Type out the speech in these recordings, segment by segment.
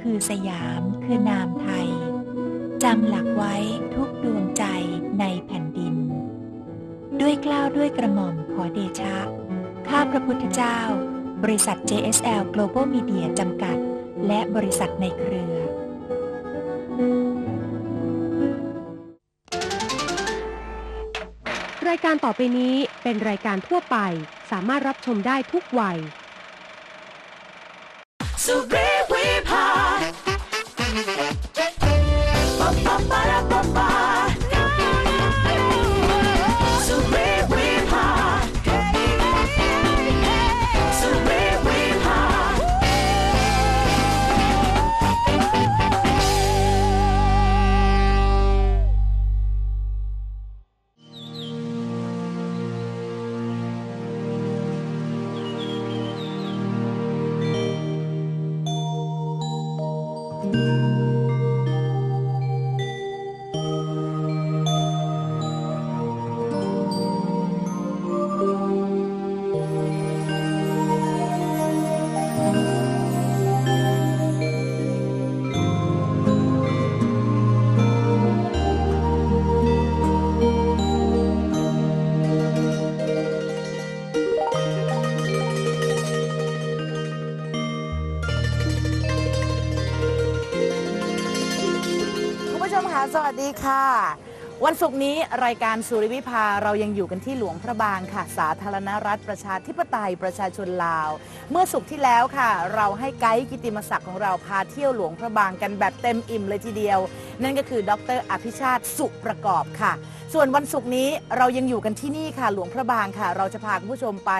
คือสยามคือนามไทย จำหลักไว้ทุกดวงใจในแผ่นดิน ด้วยกล้าวด้วยกระหม่อมขอเดชะ ข้าพระพุทธเจ้า บริษัท JSL Global Media จำกัด และบริษัทในเครือ รายการต่อไปนี้เป็นรายการทั่วไป สามารถรับชมได้ทุกวัยสุ ดีค่ะ วันศุกร์นี้รายการสุริวิภาเรายังอยู่กันที่หลวงพระบางค่ะ สาธารณรัฐประชาธิปไตยประชาชนลาว เมื่อศุกร์ที่แล้วค่ะ เราให้ไกด์กิติมศักดิ์ของเราพาเที่ยวหลวงพระบางกันแบบเต็มอิ่มเลยทีเดียว นั่นก็คือดรอภิชาติสุประกอบค่ะ ส่วนวันศุกร์นี้เรายังอยู่กันที่นี่ค่ะ หลวงพระบางค่ะ เราจะพาคุณผู้ชมไป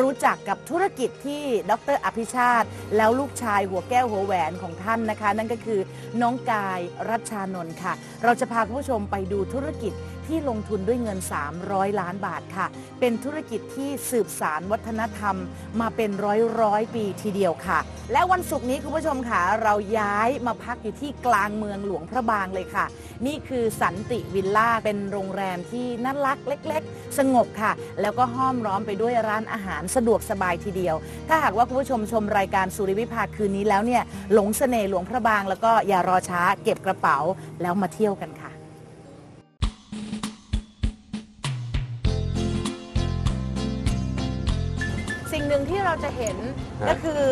รู้จักกับธุรกิจที่ดรอภิชาติ แล้วลูกชายหัวแก้วหัวแหวนของท่านนะคะ นั่นก็คือน้องกายรัชชานนท์ค่ะ เราจะพาคุณผู้ชมไปดูธุรกิจ ที่ลงทุนด้วยเงิน 300 ล้านบาทค่ะ เป็นธุรกิจที่สืบสารวัฒนธรรม มาเป็นร้อยร้อยปีทีเดียวค่ะ และวันศุกร์นี้คุณผู้ชมค่ะ เราย้ายมาพักอยู่ที่กลางเมืองหลวงพระบางเลยค่ะ นี่คือสันติวิลล่าเป็นโรงแรมที่น่ารักเล็ก ๆ สงบค่ะ แล้วก็ห้อมล้อมไปด้วยร้านอาหารสะดวกสบายทีเดียว ถ้าหากว่าคุณผู้ชมชมรายการสุริวิภาคืนนี้แล้วเนี่ยหลงเสน่ห์หลวงพระบาง แล้วก็อย่ารอช้าเก็บกระเป๋าแล้วมาเที่ยวกันค่ะ ที่เราจะเห็นฮะก็คือ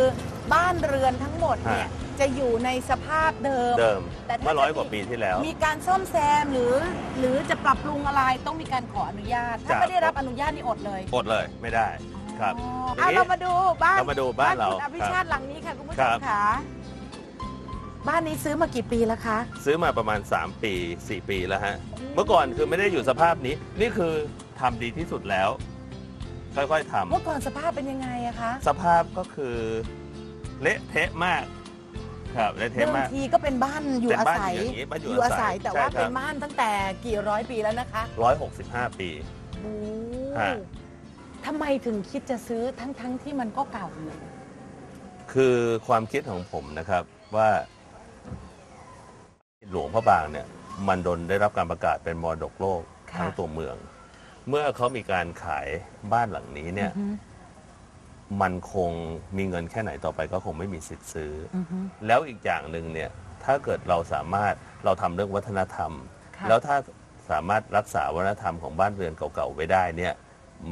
บ้านเรือนทั้งหมดเนี่ยฮะ จะอยู่ในสภาพเดิม เดิมแต่ถ้าเมื่อร้อยจะกว่าปีที่แล้ว มีการซ่อมแซมหรือหรือจะปรับปรุงอะไรต้องมีการขออนุญาต ถ้าจ้ะ ไม่ได้รับอนุญาตนี่อดเลยอดเลยไม่ได้ครับ อ๋อทีอะนี้เรามาดูบ้านเรามาดูบ้านเราคุณอภิชาติหลังนี้ค่ะคุณผู้ชครัมบ ค่ะบ้านนี้ซื้อมากี่ปีแล้วคะ ซื้อมาประมาณ 3 ปี 4 ปีแล้วฮะ เมื่อก่อนคือไม่ได้อยู่สภาพนี้ นี่คือทำดีที่สุดแล้ว ค่อยๆทำเมื่อก่อนสภาพเป็นยังไงอะคะสภาพก็คือเละเทะมากครับเละเดิเทะมมาก ทีก็เป็นบ้านอยู่เป็นอาบ้านศัยอยู่อย่างนี้บ้านอยู่อยู่อาอาศัศัยยแต่ว่าใช่ครับ เป็นบ้านตั้งแต่กี่ร้อยปีแล้วนะคะ165 ปี โอ้ฮะ ทำไมถึงคิดจะซื้อทั้งๆทที่มันก็เก่าอยู่คือความคิดของผมนะครับว่าหลวงพระบางเนี่ยมันโดนได้รับการประกาศเป็นมรดกโลกค่ะทั้งตัวเมือง เมื่อเขามีการขายบ้านหลังนี้เนี่ยอือฮึมันคงมีเงินแค่ไหนต่อไปก็คงไม่มีสิทธิ์ซื้อออือฮึแล้วอีกอย่างหนึ่งเนี่ย ถ้าเกิดเราสามารถเราทำเรื่องวัฒนธรรม ค่ะแล้วถ้าสามารถรักษาวัฒนธรรมของบ้านเรือนเก่าๆไว้ได้เนี่ย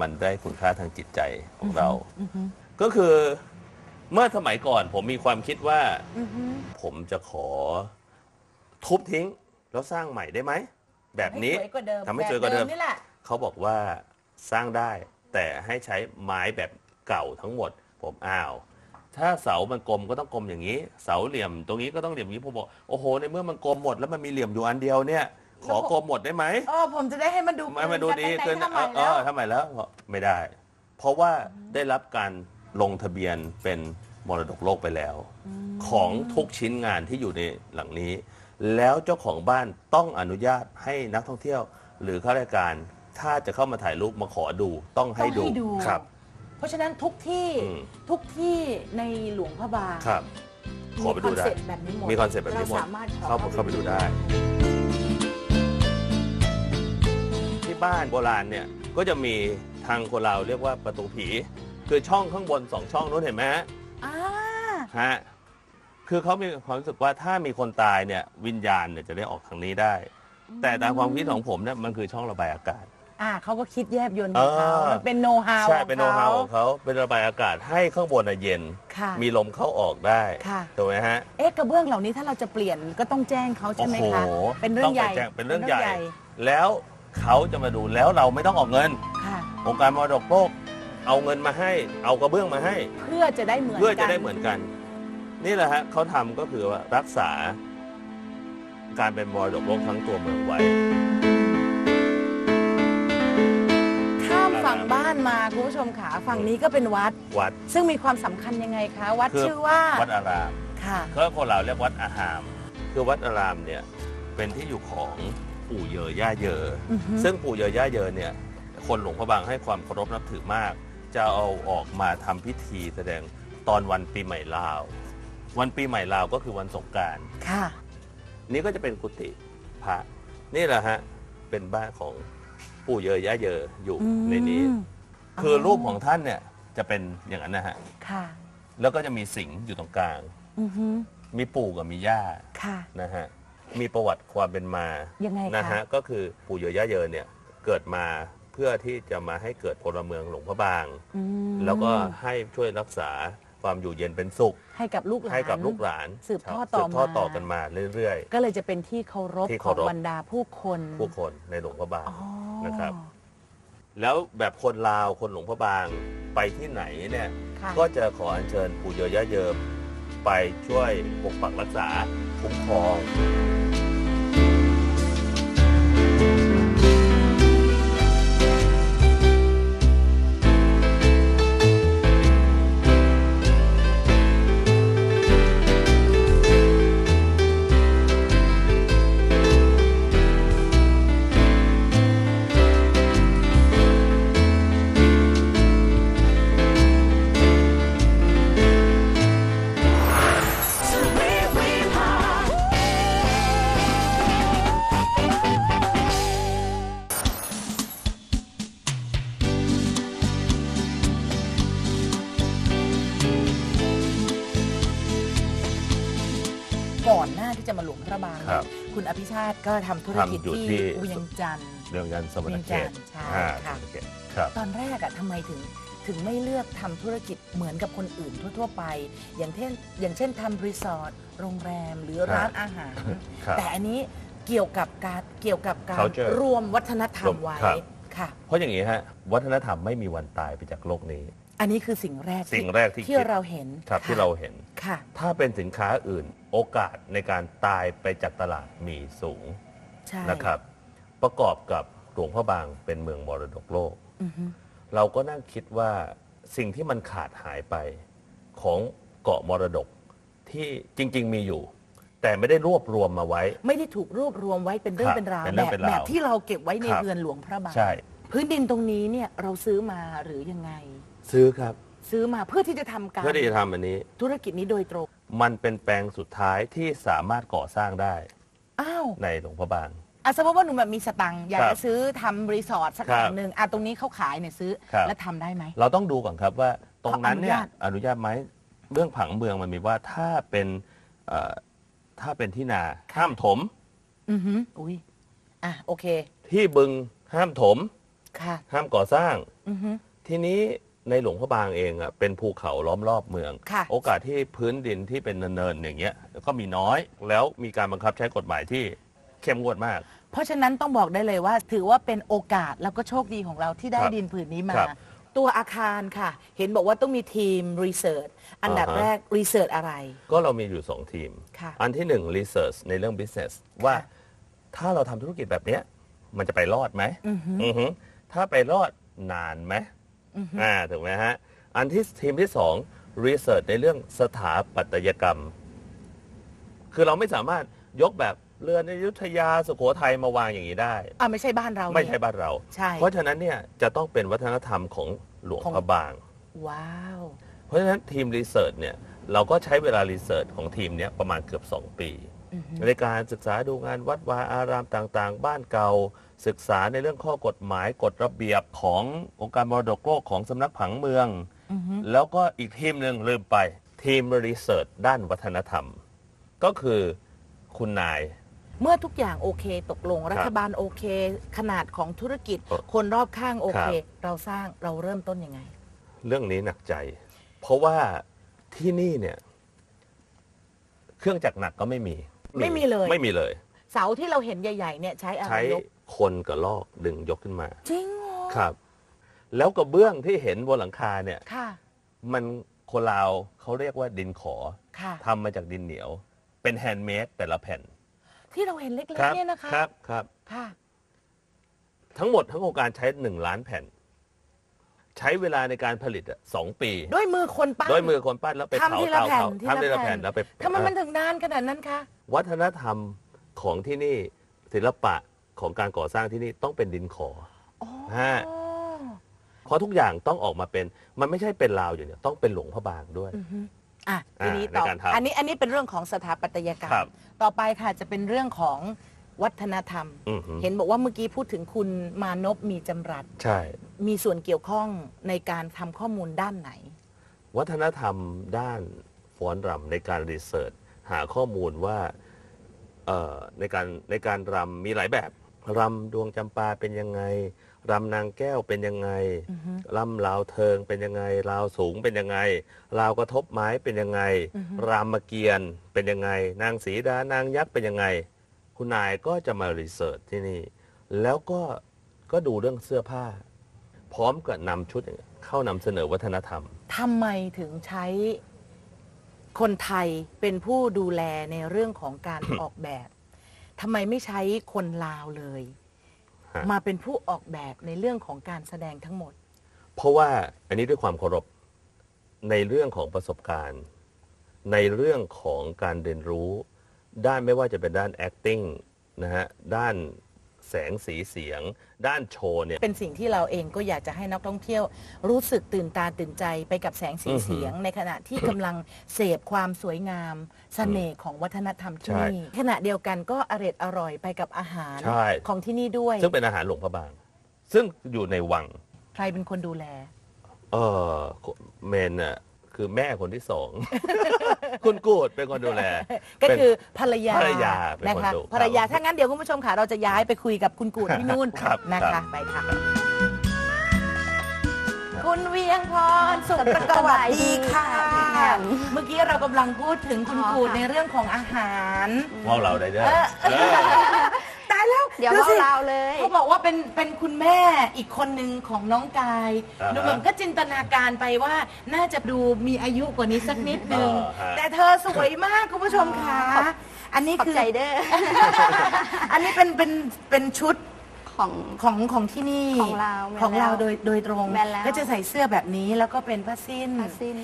มันได้คุณค่าทางจิตใจของเราอือฮึก็คือเมื่อสมัยก่อนผมมีความคิดว่า อือฮึผมจะขอทุบทิ้งแล้วสร้างใหม่ได้ไหม แบบนี้ให้สวยกว่าเดิมทำให้สวยกว่าเดิม แบบนี่แหละ เขาบอกว่าสร้างได้ แต่ให้ใช้ไม้แบบเก่าทั้งหมด ผมอ้าว ถ้าเสามันกลมก็ต้องกลมอย่างนี้ เสาเหลี่ยมตรงนี้ก็ต้องเหลี่ยมอย่างนี้ผมบอกโอ้โหในเมื่อมันกลมหมดแล้วมันมีเหลี่ยมอยู่อันเดียวเนี่ย ขอกลมหมดได้ไหมเออผมจะได้ให้มันดูไม่มาดูดีกัเกินนทำไมเอแล้วอทำไมแล้วบอกไม่ได้ เพราะว่าได้รับการลงทะเบียนเป็นมรดกโลกไปแล้ว ของทุกชิ้นงานที่อยู่ในหลังนี้ แล้วเจ้าของบ้านต้องอนุญาตให้นักท่องเที่ยว หรือข้าราชการ ถ้าจะเข้ามาถ่ายรูปมาขอดูต้องให้ต้องให้ดู ครับ เพราะฉะนั้นทุกที่อืม ทุกที่ในหลวงพระบางครับ ขอไปดูได้ มีคอนเซ็ปต์แบบนี้หมดมีคอนเซ็ปต์แบบนี้หมดเราสามารถขอเข้าเข้าไปดูได้ ที่บ้านโบราณเนี่ย ก็จะมีทางคนเราเรียกว่าประตูผี คือช่องข้างบนสองช่องนู้นเห็นไหมฮะอ่าฮะคือเขามีความรู้สึกว่าถ้ามีคนตายเนี่ยวิญญาณเนี่ยจะได้ออกทางนี้ได้ แต่ตามความคิดของผมเนี่ยมันคือช่องระบายอากาศ อ่าเขาก็คิดแยบยนต์ของเขาเออ มันเป็นโน้ตฮาวใช่เป็นโน้ตฮาวของเขาเป็นระบายอากาศให้ข้างบนน่ะเย็น ค่ะ มีลมเข้าออกได้ค่ะ ถูกไหมฮะ เอ๊ะกระเบื้องเหล่านี้ถ้าเราจะเปลี่ยนก็ต้องแจ้งเขาใช่ไหมคะโอ้โหเป็นเรื่องใหญ่ต้ไปแจ้เป็นเรื่องใหญ่ แล้วเขาจะมาดูแล้วเราไม่ต้องออกเงินค่ะ องค์การมรดกโลกเอาเงินมาให้ เอากระเบื้องมาให้ เพื่อจะได้เหมือนเพื่อจะกันได้เหมือนกัน นี่แหละฮะเขาทำก็คือว่ารักษา การเป็นมรดกโลกทั้งตัวเมืองไว้ ฝั่งบ้านมาคุณผู้ชมขาฝั่งนี้ก็เป็นวัด วัดซึ่งมีความสำคัญยังไงคะ วัดคือชื่อว่าวัดอารามค่ะก็คนเราเรียกวัดอาหาม คือวัดอารามเนี่ยเป็นที่อยู่ของปู่เยอย่าเยออือฮึ ซึ่งปู่เยอย่าเยอเนี่ย คนหลวงพระบางให้ความเคารพนับถือมาก จะเอาออกมาทำพิธีแสดงตอนวันปีใหม่ลาว วันปีใหม่ลาวก็คือวันสงกรารค่ะ นี่ก็จะเป็นกุฏิพระ นี่แหละฮะ เป็นบ้านของ ปู่เยอย่าเยออยู่อืม ในนี้ คือรูปของท่านเนี่ยจะเป็นอย่างนั้นนะฮะ ค่ะ แล้วก็จะมีสิงห์อยู่ตรงกลาง อือฮึมีปู่กับมีย่าค่ะ นะฮะ มีประวัติความเป็นมา ยังไงนะคะฮะก็คือปู่เยอย่าเยอเนี่ยเกิดมาเพื่อที่จะมาให้เกิดพลเมืองหลวงพระบาง อืมแล้วก็ให้ช่วยรักษาความอยู่เย็นเป็นสุข ให้กับลูกหลาน ให้กับลูกหลานสืบทอดต่อสืบทอดมาต่อกันมาเรื่อย ก็เลยจะเป็นที่เคารพที่ขอเคางรพ บรรดาผู้คน ๆ ผู้คนในหลวงพระบาง อ๋อ นะครับ แล้วแบบคนลาวคนหลวงพระบางไปที่ไหนเนี่ยค่ะ ก็จะขออัญเชิญปู่เยอย่าเยิมไปช่วยปกปักรักษาคุ้มครอง ก็ทำธุรกิจทำอยู่ที่ที่ เวียงจันทร์ เรื่องการสมณเขตเวียงจันทร์ใช่อ่าค่ะ สมณเขตครับ ตอนแรกอะทำไมถึงถึงไม่เลือกทำธุรกิจเหมือนกับคนอื่นทั่ว ๆ ไป อย่างเช่นอย่างเช่นทำรีสอร์ทโรงแรมหรือร้านอาหาร ครับแต่อันนี้เกี่ยวกับการเกี่ยวกับการ Culture รวมวัฒนธรรมไว้ครับ ค่ะ เพราะอย่างนี้ฮะวัฒนธรรมไม่มีวันตายไปจากโลกนี้ อันนี้คือสิ่งแรกสิ่งแรกที่ที่คิด เราเห็นครับะที่เราเห็น ค่ะ ถ้าเป็นสินค้าอื่นโอกาสในการตายไปจากตลาดมีสูงใช่นะครับ ประกอบกับหลวงพ่อบางเป็นเมืองมรดกโลก อือฮึเราก็นั่งคิดว่าสิ่งที่มันขาดหายไปของเกาะมรดกที่จริง ๆ มีอยู่ แต่ไม่ได้รวบรวมมาไว้ ไม่ได้ถูกรวบรวมไว้เป็นเรื่อครังบเป็นราวเป็นแบเรื่องบเป็นราวแบบที่เราเก็บไว้ในครับ เรือนหลวงพระบาง ใช่ พื้นดินตรงนี้เนี่ยเราซื้อมาหรือยังไง ซื้อครับ ซื้อมาเพื่อที่จะทำการเพื่อที่จะทำอันนี้ ธุรกิจนี้โดยตรง มันเป็นแปลงสุดท้ายที่สามารถก่อสร้างได้อ้าวในหลวงพระบาง อะสมมติว่าหนูแบบมีสตังค์อยากครัจะบซื้อทำรีสอร์ทสักครัแห่บงหนึ่งอะตรงนี้เขาขายเนี่ยซื้อ ครับ แล้วทำได้ไหม เราต้องดูก่อนครับว่าตรงนั้นเนี่ยเขาอนุญาตอนุญาตไหมเรื่องผังเมืองมันมีว่าถ้าเป็นเอ่อถ้าเป็นที่นาห้ามถม อือหืออุ้ยอะโอเคที่บึงห้ามถม ค่ะ ห้ามก่อสร้าง อือหือทีนี้ ในหลวงพระบางเองอะเป็นภูเขาล้อมรอบเมือง ค่ะ โอกาสที่พื้นดินที่เป็นเนินๆอย่างเงี้ยก็มีน้อยแล้วมีการบังคับใช้กฎหมายที่เข้มงวดมาก เพราะฉะนั้นต้องบอกได้เลยว่า ถือว่าเป็นโอกาสแล้วก็โชคดีของเราที่ได้ครับดินผืนนี้มา ครับตัวอาคารค่ะ เห็นบอกว่าต้องมีทีมรีเสิร์ชอันดับอ่าฮะ แรกรีเสิร์ชอะไร ก็เรามีอยู่ 2 ทีม ค่ะอันที่ 1 Research ในเรื่อง Business ว่าถ้าเราทำธุรกิจแบบเนี้ยมันจะไปรอดไหมอือหืออือฮึถ้าไปรอดนานไหม อือฮึอ่าถูกไหมฮะ อันที่ทีมที่สอง Research ในเรื่องสถาปัตยกรรม คือเราไม่สามารถยกแบบเรือนอยุธยาสุโขทัยมาวางอย่างนี้ได้ อะไม่ใช่บ้านเราไม่ใช่เนี่ยบ้านเรา ใช่ เพราะฉะนั้นเนี่ยจะต้องเป็นวัฒนธรรมของหลวงของพระบาง ว้าว เพราะฉะนั้นทีมรีเสิร์ชเนี่ยเราก็ใช้เวลารีเสิร์ชของทีมเนี้ยประมาณเกือบ 2 ปีอือหือในการศึกษาดูงานวัดวาอารามต่างๆ บ้านเก่า ศึกษาในเรื่องข้อกฎหมายกฎระเบียบขององค์การมรดกโลกของสำนักผังเมือง อือหือแล้วก็อีกทีมหนึ่งลืมไปทีมรีเสิร์ชด้านวัฒนธรรม ก็คือคุณนาย เมื่อทุกอย่างโอเคตกลงครับรัฐบาลโอเค ขนาดของธุรกิจเออคนรอบข้างโอเคครับเราสร้างเราเริ่มต้นยังไง เรื่องนี้หนักใจ เพราะว่าที่นี่เนี่ย เครื่องจักรหนักก็ไม่มีไม่มีเลย ไม่มีเลย เสาที่เราเห็นใหญ่ ๆ เนี่ยใช้อะไรใช้ยก คนกับลอกดึงยกขึ้นมา จริงเหรอครับ แล้วกระเบื้องที่เห็นบนหลังคาเนี่ย ค่ะ มันคนลาวเขาเรียกว่าดินขอค่ะ ทำมาจากดินเหนียว เป็นแฮนด์เมดแต่ละแผ่นที่เราเห็นเล็กครัๆเนี่ยนะคะครับครับ ค่ะ ทั้งหมดทั้งโครงการใช้หนึ่งล้านแผ่น ใช้เวลาในการผลิตอะสองปี ด้วยมือคนปั้น ด้วยมือคนปั้นแล้วไปทำเผาทีละเตาแผ่นเผาทีทำทีละละแผ่แผ่นนแล้วไปทำไมมันถึงนานขนาดนั้นคะ วัฒนธรรมของที่นี่ศิลปะ ของการก่อสร้างที่นี่ต้องเป็นดินขออ๋อฮะเพราะทุกอย่างต้องออกมาเป็นมันไม่ใช่เป็นลาวอย่างเดียวต้องเป็นหลวงพระบางด้วย อือฮึอะทีนี้อ่าต่อในการทำอันนี้อันนี้เป็นเรื่องของสถาปัตยกรรม ครับต่อไปค่ะจะเป็นเรื่องของวัฒนธรรม อือหือเห็นบอกว่าเมื่อกี้พูดถึงคุณมานพมีจำรัด ใช่ มีส่วนเกี่ยวข้องในการทำข้อมูลด้านไหน วัฒนธรรมด้านฟ้อนรำในการรีเสิร์ชหาข้อมูลว่าเอ่อในการในการรำมีหลายแบบ รำดวงจำปาเป็นยังไงรำนางแก้วเป็นยังไงอือฮึรำลาวเทิงเป็นยังไงลาวสูงเป็นยังไงลาวกระทบไม้เป็นยังไงอือฮึรามเกียรติ์เป็นยังไง นางสีดานางยักษ์เป็นยังไง คุณนายก็จะมารีเสิร์ชที่นี่ แล้วก็ก็ดูเรื่องเสื้อผ้า พร้อมกับนำชุดอย่างเงี้ยเข้านำเสนอวัฒนธรรมทำไมถึงใช้คนไทยเป็นผู้ดูแลในเรื่องของการออกแบบ ทำไมไม่ใช้คนลาวเลย ฮะ มาเป็นผู้ออกแบบในเรื่องของการแสดงทั้งหมด เพราะว่าอันนี้ด้วยความเคารพในเรื่องของประสบการณ์ ในเรื่องของการเรียนรู้ ด้านไม่ว่าจะเป็นด้าน acting นะฮะด้าน แสงสีเสียง ด้านโชว์เนี่ย เป็นสิ่งที่เราเองก็อยากจะให้นักท่องเที่ยว รู้สึกตื่นตาตื่นใจไปกับแสงสีอือหือเสียง ในขณะที่กำลังเสพความสวยงามเสน่ห์ของวัฒนธรรมที่ใช่นี่ขณะเดียวกันก็อร่อยอร่อยไปกับอาหารใช่ ของที่นี่ด้วย ซึ่งเป็นอาหารหลวงพระบาง ซึ่งอยู่ในวัง ใครเป็นคนดูแล เออเมนน่ะคือแม่คนที่สอง คุณกูดเป็นคนดูแล ก็เป็นคือภรรยาภรรยาเป็นนะคนคะดูภรรยาครับถ้างั้นเดี๋ยวคุณผู้ชมค่ะเราจะย้ายไปคุยกับคุณกูดที่นู่นครับนะครัคะบไปค่ะ คุณเวียงพรสุขประสวัวัสติดีดีค่ะค่ะ เมื่อกี้เรากำลังพูดถึงคุณอ๋อกูดค่ะในเรื่องของอาหารว่าวเราได้ด้วย เออเออตายแล้วเดี๋ยวดูเราสิเราเลย เขาบอกว่าเป็นเป็นคุณแม่อีกคนหนึ่งของน้องกายอ่าฮะดูเหมือนก็จินตนาการไปว่าน่าจะดูมีอายุกว่านี้สักนิดนึงเออฮะ แต่เธอสวยมากคุณผู้ชมค่ะขอบอันนี้ขอบคือ ใจเด้อ อันนี้เป็นเป็นเป็นชุด ของ ของของที่นี่ของเราแม่นของเราแล้วโดยโดยตรงแม่นแล้ว ก็จะใส่เสื้อแบบนี้แล้วก็เป็นผ้าสิ้น ผ้าสิ้น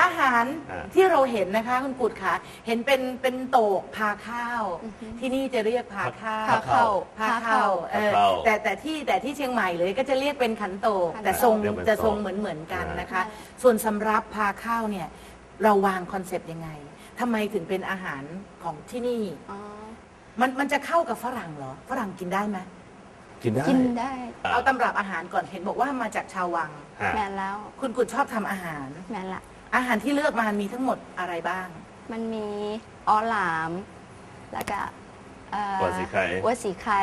อาหารอ่า ที่เราเห็นนะคะคุณกุดค่ะ เห็นเป็นเป็นโตกพาข้าว อือฮึที่นี่จะเรียกพาข้าวพาเข้าพาข้าวเออพาเข้าแต่แต่ที่แต่ที่เชียงใหม่เลยก็จะเรียกเป็นขันโตก ขันโตก แต่ทรงเรียกเป็นจะทรงโตก เหมือนเหมือนกันนะคะใช่ส่วนสำรับพาข้าวเนี่ยเราวางคอนเซปต์ยังไงทำไมถึงเป็นอาหารของที่นี่ อ๋อ มันมันจะเข้ากับฝรั่งเหรอ ฝรั่งกินได้ไหม กินได้ กินได้อะเอาตำรับอาหารก่อนเห็นบอกว่ามาจากชาววัง ฮะ แมนแล้วคุณกุดชอบทำอาหาร แมนละอาหารที่เลือกมามีทั้งหมดอะไรบ้าง มันมีออหลาม แล้วก็เอ่อวัวสีไข่ วัวสีไข่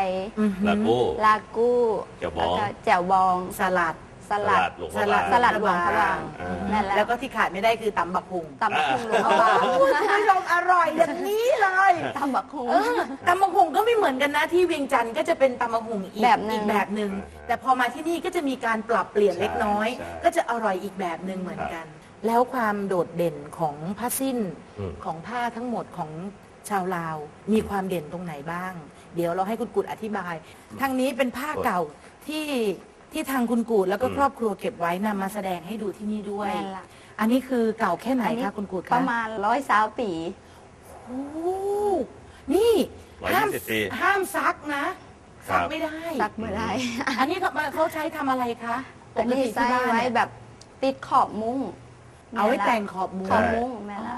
ลากูลากู้แจ่วบอง แล้วก็แจ่วบอง สลัด สลัดหลวงสพระลับาดงสลัดหลวงพระบางอ่า นั่นแหละแล้วก็ที่ขาดไม่ได้คือตำบักหุงตำบักหุ่งหลวงพโอ้ระบางโหคุณผู้ชมอร่อยอย่างนี้เลยตำบักหุ่งเออตำบักหุงก็ไม่เหมือนกันนะที่เวียงจันทร์ก็จะเป็นตำบักหุงอีกแบบหนึ่ง อีกแบบหนึ่งอ่าฮะแต่พอมาที่นี่ก็จะมีการปรับเปลี่ยนเล็กน้อยใช่ก็จะอร่อยอีกแบบหนึ่งเหมือนกัน แล้วความโดดเด่นของผ้าสิ้นอืม ของผ้าทั้งหมดของชาวลาว มีความเด่นตรงไหนบ้าง เดี๋ยวเราให้คุณกุดอธิบาย ทางนี้เป็นผ้าเก่าที่ ที่ทางคุณกูดแล้วก็อืมครอบครัวเก็บไว้นำมาแสดงให้ดูที่นี่ด้วย แมนละ อันนี้คือเก่าแค่ไหนอันนี้คะคุณกูดปคะระมาณร้อยสาวปี โอ้โหนี่ร้อยห้ามยี่สิบปีห้ามซักนะครัซับ กไม่ได้สักเมื่อไรอันนี้เขาเขาใช้ทำอะไรคะปอันกนี้ติใส่ที่บ้านไว้เนี่ยแบบติดขอบมุ้งเอาไว้แต่งขอบมุ้งขอบมุ้งแม่อ๋ละ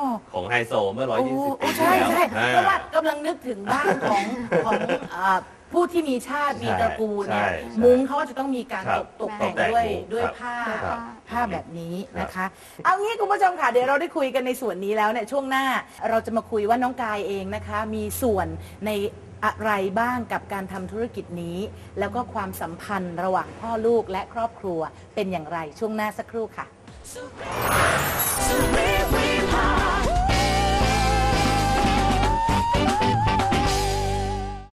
อของไฮโซเมื่อโอ้120 ปีโอ้ใช่ใช่ที่เพแล้วราะว่ากำลังนึกถึงบ้านของของเอ่อ ผู้ที่มีชาติมีใช่ตระกูลเนี่ยใช่ใช่มุ้งเขาก็จะต้องมีการครัตบกตกแต่งตกแต่งด้วยมุ้งด้วยครับผ้าครับผ้าแบบนี้นะคะ เอางี้คุณผู้ชมค่ะเดี๋ยวเราได้คุยกันในส่วนนี้แล้วเนี่ยช่วงหน้าเราจะมาคุยว่าน้องกายเองนะคะ มีส่วนในอะไรบ้างกับการทำธุรกิจนี้ แล้วก็ความสัมพันธ์ระหว่างพ่อลูกและครอบครัวเป็นอย่างไรช่วงหน้าสักครู่ค่ะ Supreme